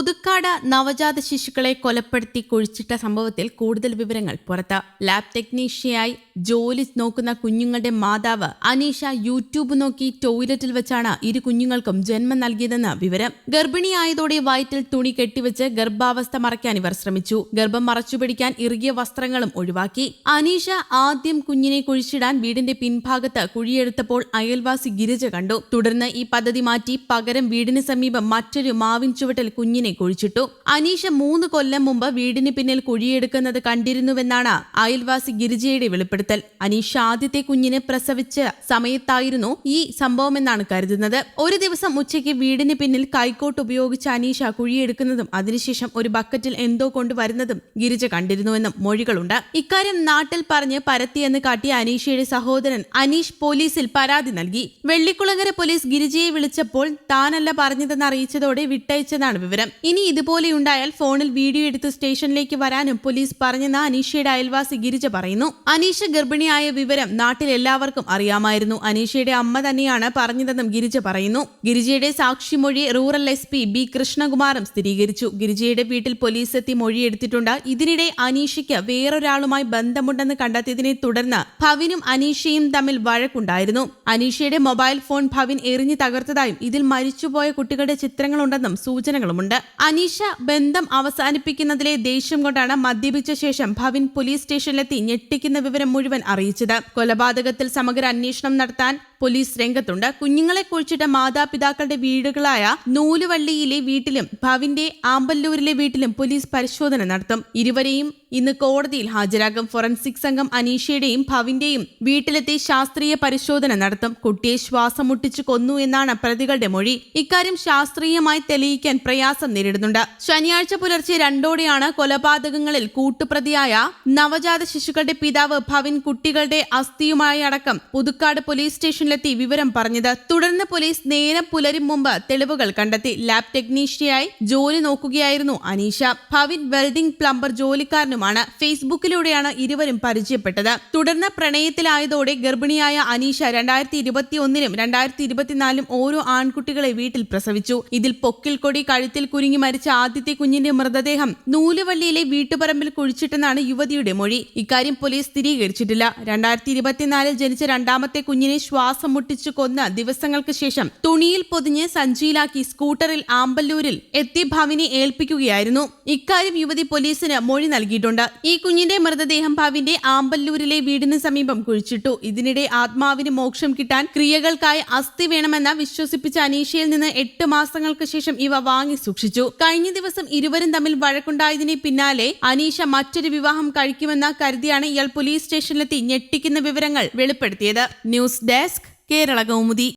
പുതുക്കാട് നവജാത ശിശുക്കളെ കൊലപ്പെടുത്തി കുഴിച്ചിട്ട സംഭവത്തിൽ കൂടുതൽ വിവരങ്ങൾ പുറത്ത്. ലാബ് ടെക്നീഷ്യയായി ജോലി നോക്കുന്ന കുഞ്ഞുങ്ങളുടെ മാതാവ് അനീഷ യൂട്യൂബ് നോക്കി ടോയ്ലറ്റിൽ വെച്ചാണ് ഇരു കുഞ്ഞുങ്ങൾക്കും ജന്മം നൽകിയതെന്ന് വിവരം. ഗർഭിണിയായതോടെ വയറ്റിൽ തുണി കെട്ടിവെച്ച് ഗർഭാവസ്ഥ മറയ്ക്കാൻ ഇവർ ശ്രമിച്ചു. ഗർഭം മറച്ചുപിടിക്കാൻ ഇറുകിയ വസ്ത്രങ്ങളും ഒഴിവാക്കി. അനീഷ ആദ്യം കുഞ്ഞിനെ കുഴിച്ചിടാൻ വീടിന്റെ പിൻഭാഗത്ത് കുഴിയെടുത്തപ്പോൾ അയൽവാസി ഗിരിജ കണ്ടു. തുടർന്ന് ഈ പദ്ധതി മാറ്റി പകരം വീടിന് സമീപം മറ്റൊരു മാവിൻ ചുവട്ടിൽ കുഞ്ഞിനെ കുഴിച്ചിട്ടു. അനീഷ മൂന്ന് കൊല്ലം മുമ്പ് വീടിന് പിന്നിൽ കുഴിയെടുക്കുന്നത് കണ്ടിരുന്നുവെന്നാണ് അയൽവാസി ഗിരിജയുടെ വെളിപ്പെടുത്തൽ. അനീഷ ആദ്യത്തെ കുഞ്ഞിനെ പ്രസവിച്ച സമയത്തായിരുന്നു ഈ സംഭവമെന്നാണ് കരുതുന്നത്. ഒരു ദിവസം ഉച്ചയ്ക്ക് വീടിന് പിന്നിൽ കൈക്കോട്ട് ഉപയോഗിച്ച് അനീഷ കുഴിയെടുക്കുന്നതും അതിനുശേഷം ഒരു ബക്കറ്റിൽ എന്തോ കൊണ്ടുവരുന്നതും ഗിരിജ കണ്ടിരുന്നുവെന്നും മൊഴികളുണ്ട്. ഇക്കാര്യം നാട്ടിൽ പറഞ്ഞ് പരത്തിയെന്ന് കാട്ടിയ അനീഷയുടെ സഹോദരൻ അനീഷ് പോലീസിൽ പരാതി നൽകി. വെള്ളിക്കുളങ്ങര പോലീസ് ഗിരിജയെ വിളിച്ചപ്പോൾ താനല്ല പറഞ്ഞതെന്ന് അറിയിച്ചതോടെ വിട്ടയച്ചതാണ് വിവരം. ഇനി ഇതുപോലെയുണ്ടായാൽ ഫോണിൽ വീഡിയോ എടുത്ത് സ്റ്റേഷനിലേക്ക് വരാനും പോലീസ് പറഞ്ഞെന്ന് അനീഷയുടെ അയൽവാസി ഗിരിജ പറയുന്നു. അനീഷ ഗർഭിണിയായ വിവരം നാട്ടിൽ എല്ലാവർക്കും അറിയാമായിരുന്നു. അനീഷയുടെ അമ്മ തന്നെയാണ് പറഞ്ഞതെന്നും ഗിരിജ പറയുന്നു. ഗിരിജയുടെ സാക്ഷിമൊഴി റൂറൽ എസ് പി ബി കൃഷ്ണകുമാറും സ്ഥിരീകരിച്ചു. ഗിരിജയുടെ വീട്ടിൽ പോലീസ് എത്തി മൊഴിയെടുത്തിട്ടുണ്ട്. ഇതിനിടെ അനീഷയ്ക്ക് വേറൊരാളുമായി ബന്ധമുണ്ടെന്ന് കണ്ടെത്തിയതിനെ തുടർന്ന് ഭവിനും അനീഷയും തമ്മിൽ വഴക്കുണ്ടായിരുന്നു. അനീഷയുടെ മൊബൈൽ ഫോൺ ഭവിൻ എറിഞ്ഞു തകർത്തതായും ഇതിൽ മരിച്ചുപോയ കുട്ടികളുടെ ചിത്രങ്ങളുണ്ടെന്നും സൂചനകളുമുണ്ട്. അനീഷ ബന്ധം അവസാനിപ്പിക്കുന്നതിലെ ദേഷ്യം കൊണ്ടാണ് മദ്യപിച്ച ശേഷം ഭവിൻ പോലീസ് സ്റ്റേഷനിലെത്തി ഞെട്ടിക്കുന്ന വിവരം മുഴുവൻ അറിയിച്ചത്. കൊലപാതകത്തിൽ സമഗ്ര അന്വേഷണം നടത്താൻ പോലീസ് രംഗത്തുണ്ട്. കുഞ്ഞുങ്ങളെ കുഴിച്ചിട്ട മാതാപിതാക്കളുടെ വീടുകളായ നൂലുവള്ളിയിലെ വീട്ടിലും ഭവിന്റെ ആമ്പല്ലൂരിലെ വീട്ടിലും പോലീസ് പരിശോധന നടത്തും. ഇരുവരെയും ഇന്ന് കോടതിയിൽ ഹാജരാകും ഫോറൻസിക് സംഘം അനീഷയുടെയും ഭവിന്റെയും വീട്ടിലെത്തി ശാസ്ത്രീയ പരിശോധന നടത്തും. കുട്ടിയെ ശ്വാസം മുട്ടിച്ചു കൊന്നു എന്നാണ് പ്രതികളുടെ മൊഴി. ഇക്കാര്യം ശാസ്ത്രീയമായി തെളിയിക്കാൻ പ്രയാസം നേരിടുന്നുണ്ട്. ശനിയാഴ്ച പുലർച്ചെ രണ്ടോടെയാണ് കൊലപാതകങ്ങളിൽ കൂട്ടുപ്രതിയായ നവജാത ശിശുക്കളുടെ പിതാവ് ഭവിൻ കുട്ടികളുടെ അസ്ഥിയുമായി അടക്കം. പുതുക്കാട് പോലീസ് സ്റ്റേഷനിലെത്തി വിവരം പറഞ്ഞത്. തുടർന്ന് പോലീസ് നേരം പുലരും മുമ്പ് തെളിവുകൾ കണ്ടെത്തി. ലാബ് ടെക്നീഷ്യനായി ജോലി നോക്കുകയായിരുന്നു അനീഷ. ഭവിൻ വെൽഡിംഗ് പ്ലംബർ ജോലിക്കാരനുമാണ്. ഫേസ്ബുക്കിലൂടെയാണ് ഇരുവരും പരിചയപ്പെട്ടത്. തുടർന്ന് പ്രണയത്തിലായതോടെ ഗർഭിണിയായ അനീഷ രണ്ടായിരത്തി ഇരുപത്തി ഒന്നിനും രണ്ടായിരത്തി ഇരുപത്തിനാലിലും ഓരോ ആൺകുട്ടികളെ വീട്ടിൽ പ്രസവിച്ചു. ഇതിൽ പൊക്കിൽ കൊടി കഴുത്തിൽ കുരുങ്ങി മരിച്ച ആദ്യത്തെ കുഞ്ഞിന്റെ മൃതദേഹം നൂലുവള്ളിയിലെ വീട്ടുപറമ്പിൽ കുഴിച്ചിട്ടെന്നാണ് യുവതിയുടെ മൊഴി. ഇക്കാര്യം പോലീസ് സ്ഥിരീകരിച്ചിട്ടില്ല. രണ്ടായിരത്തി ഇരുപത്തിനാലിൽ ജനിച്ച രണ്ടാമത്തെ കുഞ്ഞിനെ ശ്വാസം മുട്ടിച്ചു കൊന്ന ദിവസങ്ങൾക്ക് ശേഷം തുണിയിൽ പൊതിഞ്ഞ് സഞ്ചിയിലാക്കി സ്കൂട്ടറിൽ ആമ്പല്ലൂരിൽ എത്തി ഭാവിനെ ഏൽപ്പിക്കുകയായിരുന്നു. ഇക്കാര്യം യുവതി പോലീസിന് മൊഴി നൽകിയിട്ടുണ്ട്. ഈ കുഞ്ഞിന്റെ മൃതദേഹം ഭാവിന്റെ ആമ്പല്ലൂരിലെ വീടിന് സമീപം കുഴിച്ചിട്ടു. ഇതിനിടെ ആത്മാവിന് മോക്ഷം കിട്ടാൻ ക്രിയകൾക്കായി അസ്ഥി വേണമെന്ന് വിശ്വസിപ്പിച്ച അനീഷയിൽ നിന്ന് എട്ട് മാസങ്ങൾക്ക് ശേഷം ഇവ വാങ്ങി സൂക്ഷിച്ചു. കഴിഞ്ഞ ദിവസം ഇരുവരും തമ്മിൽ വഴക്കുണ്ടായതിനെ പിന്നാലെ അനീഷ മറ്റൊരു വിവാഹം കഴിക്കുമെന്ന് കരുതിയാണ് ഇയാൾ പോലീസ് സ്റ്റേഷനിലെത്തി ഞെട്ടിക്കുന്ന വിവരങ്ങൾ വെളിപ്പെടുത്തിയത്. News desk Kerala Kaumudi